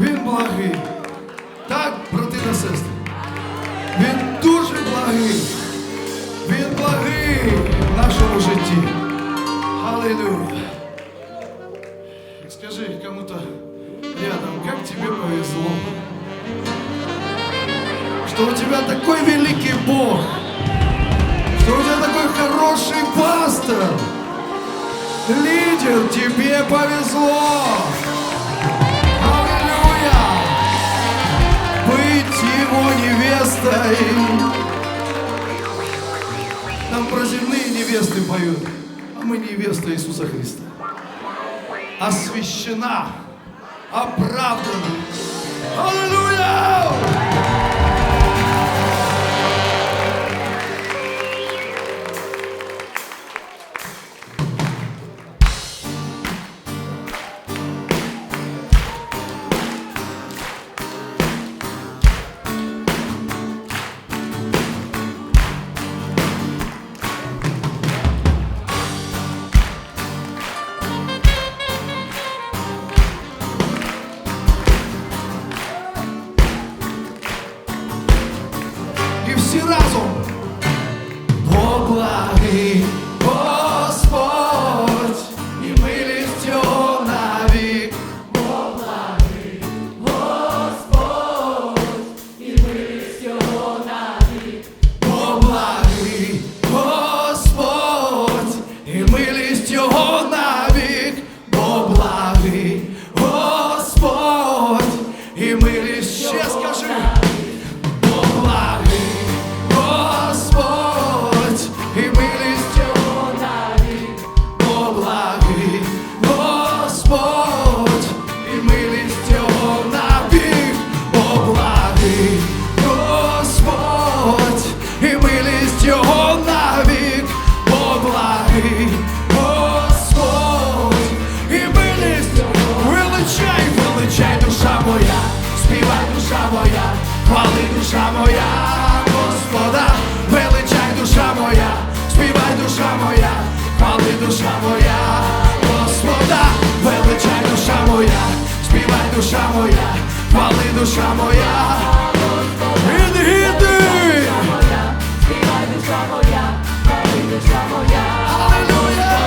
Він благий. Так, брати та сестри. Він дуже благий. Він благий в нашому житті. Аллилуйя. Скажи кому-то рядом, как тебе повезло, что у тебя такой великий Бог, что у тебя такой хороший пастор, лидер, тебе повезло. Нам про земные невесты поют, а мы невеста Иисуса Христа. Освящена, оправдана. Аллилуйя! Благий хвали душа моя, Господа, величай, душа моя, співай, душа моя, хвали душа моя, Господа, величай, душа моя, співай, душа моя, хвали душа моя, іди, іди. Аллилуйя!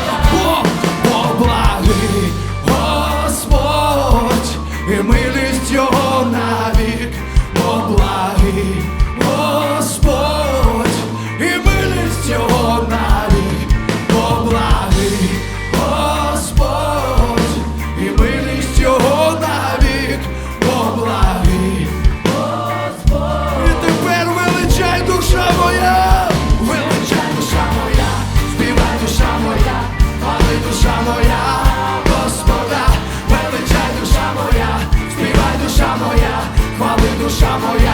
Бо, благий Господь і милість Господа, величай душа моя, співай душа моя, хвали душа моя,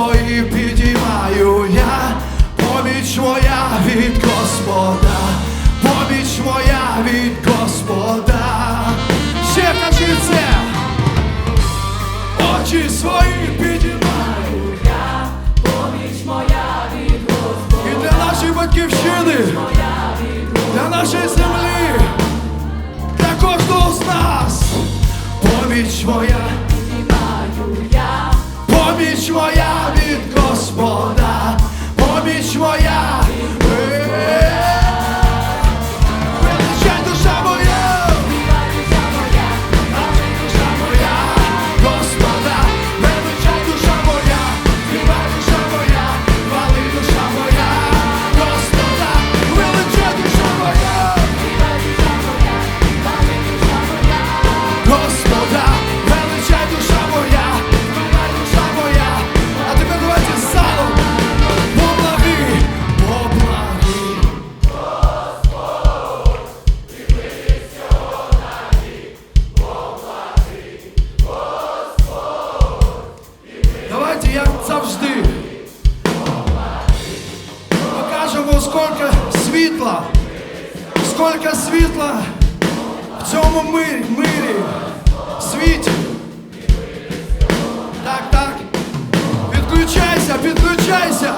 Свої підіймаю я, поміч моя від Господа, поміч моя від Господа. Ще кажи це! Очі свої підіймаю я, Поміч моя від Господа, і для нашої батьківщини, для нашої землі, для кожного з нас. Поміч моя, Піднімаю я, поміч моя від завжди. Покажемо, скільки світла, скільки світла в цьому мирі, мирі, світі. Так, так. Підключайся, підключайся.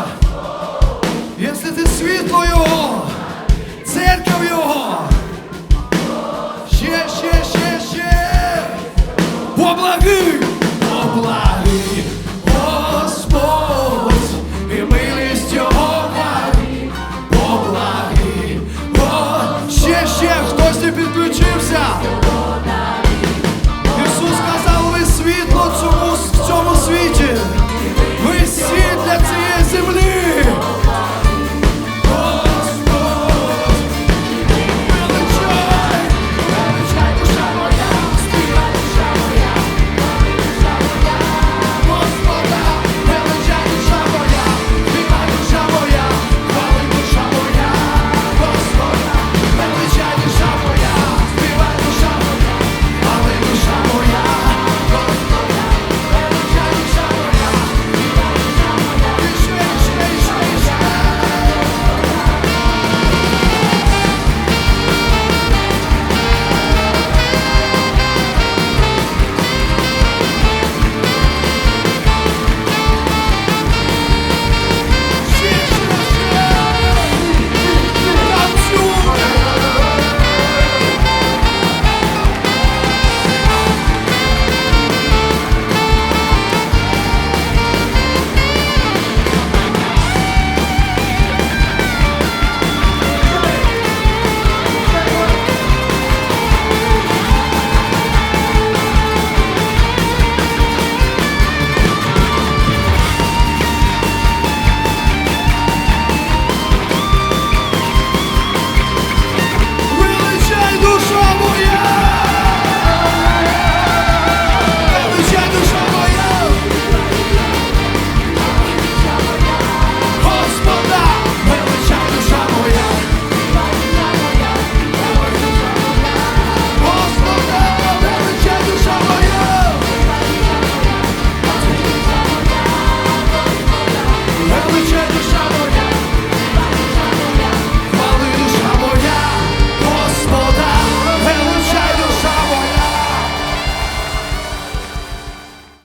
Якщо ти світло його, церква його. Ще, ще, ще, ще. Поблаги!